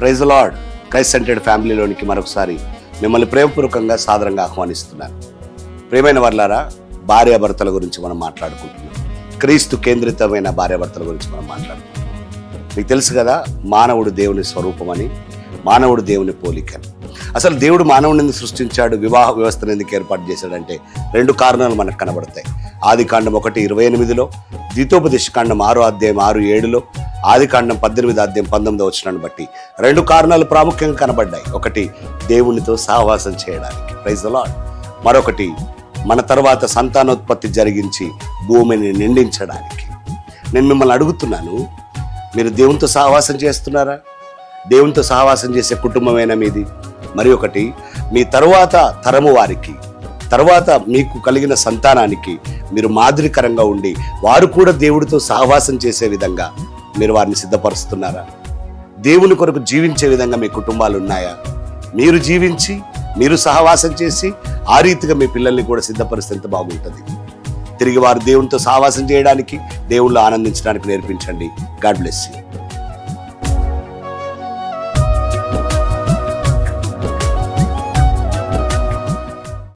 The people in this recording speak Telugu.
ప్రైజ్ లార్డ్ క్రైస్ట్ సెంటెడ్ ఫ్యామిలీలోనికి మరొకసారి మిమ్మల్ని ప్రేమపూర్వకంగా సాదరంగా ఆహ్వానిస్తున్నాను. ప్రేమైన వర్లారా భార్యాభర్తల గురించి మనం మాట్లాడుకుంటున్నాం. క్రీస్తు కేంద్రితమైన భార్యాభర్తల గురించి మనం మాట్లాడుకుంటున్నాం. మీకు తెలుసు కదా మానవుడు దేవుని స్వరూపమని మానవుడు దేవుని పోలికని. అసలు దేవుడు మానవుడిని సృష్టించాడు? వివాహ వ్యవస్థను ఎందుకు ఏర్పాటు చేశాడంటే రెండు కారణాలు మనకు కనబడతాయి. ఆది కాండం ఒకటి ఇరవై ఎనిమిదిలో ద్వితోపదేశ కాండం ఆరు అధ్యాయం ఆరు ఏడులో ఆది కాండం పద్దెనిమిది అధ్యాయం పంతొమ్మిది వచ్చినాన్ని బట్టి రెండు కారణాలు ప్రాముఖ్యంగా కనబడ్డాయి. ఒకటి దేవునితో సహవాసం చేయడానికి. ప్రైజ్ లాడ్ మరొకటి మన తర్వాత సంతానోత్పత్తి జరిగించి భూమిని నిండించడానికి. నేను మిమ్మల్ని అడుగుతున్నాను మీరు దేవునితో సహవాసం చేస్తున్నారా? దేవునితో సహవాసం చేసే కుటుంబమేనా మీది? మరి ఒకటి మీ తరువాత తరము వారికి తర్వాత మీకు కలిగిన సంతానానికి మీరు మాదిరికరంగా ఉండి వారు కూడా దేవుడితో సహవాసం చేసే విధంగా మీరు వారిని సిద్ధపరుస్తున్నారా? దేవుని కొరకు జీవించే విధంగా మీ కుటుంబాలు ఉన్నాయా? మీరు జీవించి మీరు సహవాసం చేసి ఆ రీతిగా మీ పిల్లల్ని కూడా సిద్ధపరిస్తే ఎంత బాగుంటుంది? తిరిగి వారు దేవునితో సహవాసం చేయడానికి దేవుళ్ళు ఆనందించడానికి నేర్పించండి. God bless you.